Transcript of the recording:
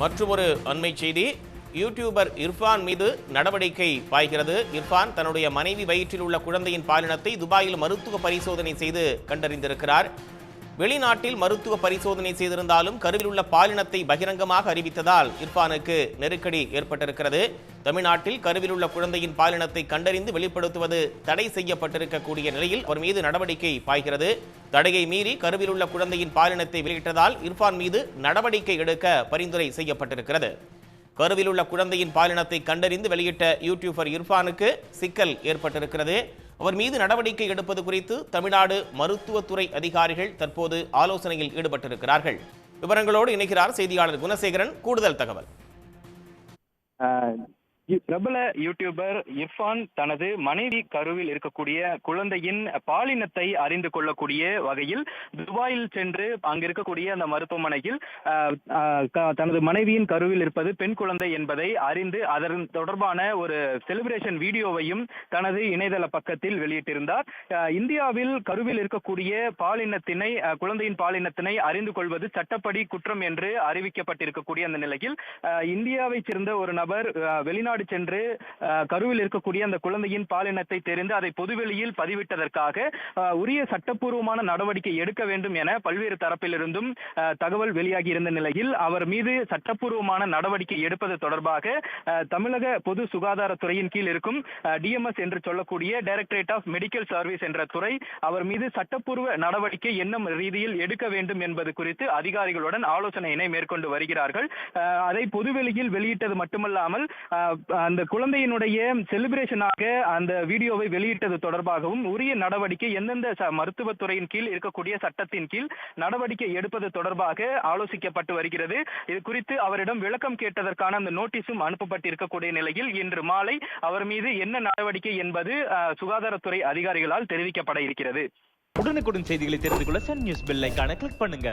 மற்றொரு அண்மை செய்தி. யூடியூபர் இர்ஃபான் மீது நடவடிக்கை பாய்கிறது. இர்ஃபான் தன்னுடைய மனைவி வயிற்றில் உள்ள குழந்தையின் பாலினத்தை துபாயில் மருத்துவ பரிசோதனை செய்து கண்டறிந்திருக்கிறார். வெளிநாட்டில் மருத்துவ பரிசோதனை செய்திருந்தாலும் கருவில் உள்ள பாலினத்தை பகிரங்கமாக அறிவித்ததால் இர்ஃபானுக்கு நெருக்கடி ஏற்பட்டிருக்கிறது. தமிழ்நாட்டில் கருவில் உள்ள குழந்தையின் பாலினத்தை கண்டறிந்து வெளிப்படுத்துவது தடை செய்யப்பட்டிருக்கக்கூடிய நிலையில் அவர் மீது நடவடிக்கை பாய்கிறது. தடையை மீறி கருவில் உள்ள குழந்தையின் பாலினத்தை வெளியிட்டதால் இர்ஃபான் மீது நடவடிக்கை எடுக்க பரிந்துரை செய்யப்பட்டிருக்கிறது. கருவில் உள்ள குழந்தையின் பாலினத்தை கண்டறிந்து வெளியிட்ட யூடியூபர் இர்ஃபானுக்கு சிக்கல் ஏற்பட்டிருக்கிறது. அவர் மீது நடவடிக்கை எடுப்பது குறித்து தமிழ்நாடு மருத்துவத்துறை அதிகாரிகள் தற்போது ஆலோசனையில் ஈடுபட்டிருக்கிறார்கள். விவரங்களோடு இணைகிறார் செய்தியாளர் குணசேகரன். கூடுதல் தகவல். பிரபல யூடியூபர் இர்ஃபான் தனது மனைவி கருவில் இருக்கக்கூடிய குழந்தையின் பாலினத்தை அறிந்து கொள்ளக்கூடிய வகையில் துபாயில் சென்று அங்கு இருக்கக்கூடிய அந்த மருத்துவமனையில் தனது மனைவியின் கருவில் இருப்பது பெண் குழந்தை என்பதை அறிந்து அதன் தொடர்பான ஒரு செலிப்ரேஷன் வீடியோவையும் தனது இணையதள பக்கத்தில் வெளியிட்டிருந்தார். இந்தியாவில் கருவில் இருக்கக்கூடிய பாலினத்தினை குழந்தையின் பாலினத்தினை அறிந்து கொள்வது சட்டப்படி குற்றம் என்று அறிவிக்கப்பட்டிருக்கக்கூடிய அந்த நிலையில் ஆஹ், இந்தியாவைச் சேர்ந்த ஒரு நபர் வெளிநாட்டு வெளிநாடு சென்று கருவில் இருக்கக்கூடிய அந்த குழந்தையின் பாலினத்தை தெரிந்து அதை பொதுவெளியில் பதிவிட்டதற்காக உரிய சட்டப்பூர்வமான நடவடிக்கை எடுக்க வேண்டும் என பல்வேறு தரப்பிலிருந்தும் தகவல் வெளியாகி இருந்த நிலையில் அவர் மீது சட்டப்பூர்வமான நடவடிக்கை எடுப்பது தொடர்பாக தமிழக பொது சுகாதாரத்துறையின் கீழ் இருக்கும் டிஎம்எஸ் என்று சொல்லக்கூடிய டைரக்டரேட் ஆஃப் மெடிக்கல் சர்வீஸ் என்ற துறை அவர் மீது சட்டப்பூர்வ நடவடிக்கை என்ன ரீதியில் எடுக்க வேண்டும் என்பது குறித்து அதிகாரிகளுடன் ஆலோசனையினை மேற்கொண்டு வருகிறார்கள். அதை பொதுவெளியில் வெளியிட்டது மட்டுமல்லாமல் அந்த குழந்தையினுடைய செலிபிரேஷனாக அந்த வீடியோவை வெளியிட்டது தொடர்பாகவும் உரிய நடவடிக்கை எந்தெந்த மருத்துவத்துறையின் கீழ் இருக்கக்கூடிய சட்டத்தின் கீழ் நடவடிக்கை எடுப்பது தொடர்பாக ஆலோசிக்கப்பட்டு வருகிறது. இது குறித்து அவரிடம் விளக்கம் கேட்டதற்கான அந்த நோட்டீஸும் அனுப்பப்பட்டிருக்கக்கூடிய நிலையில் இன்று மாலை அவர் மீது என்ன நடவடிக்கை என்பது சுகாதாரத்துறை அதிகாரிகளால் தெரிவிக்கப்பட இருக்கிறது. உடனுக்குடன் செய்திகளை தெரிந்து கொள்ள சன் நியூஸ் பெல் ஐக்கான கிளிக் பண்ணுங்க.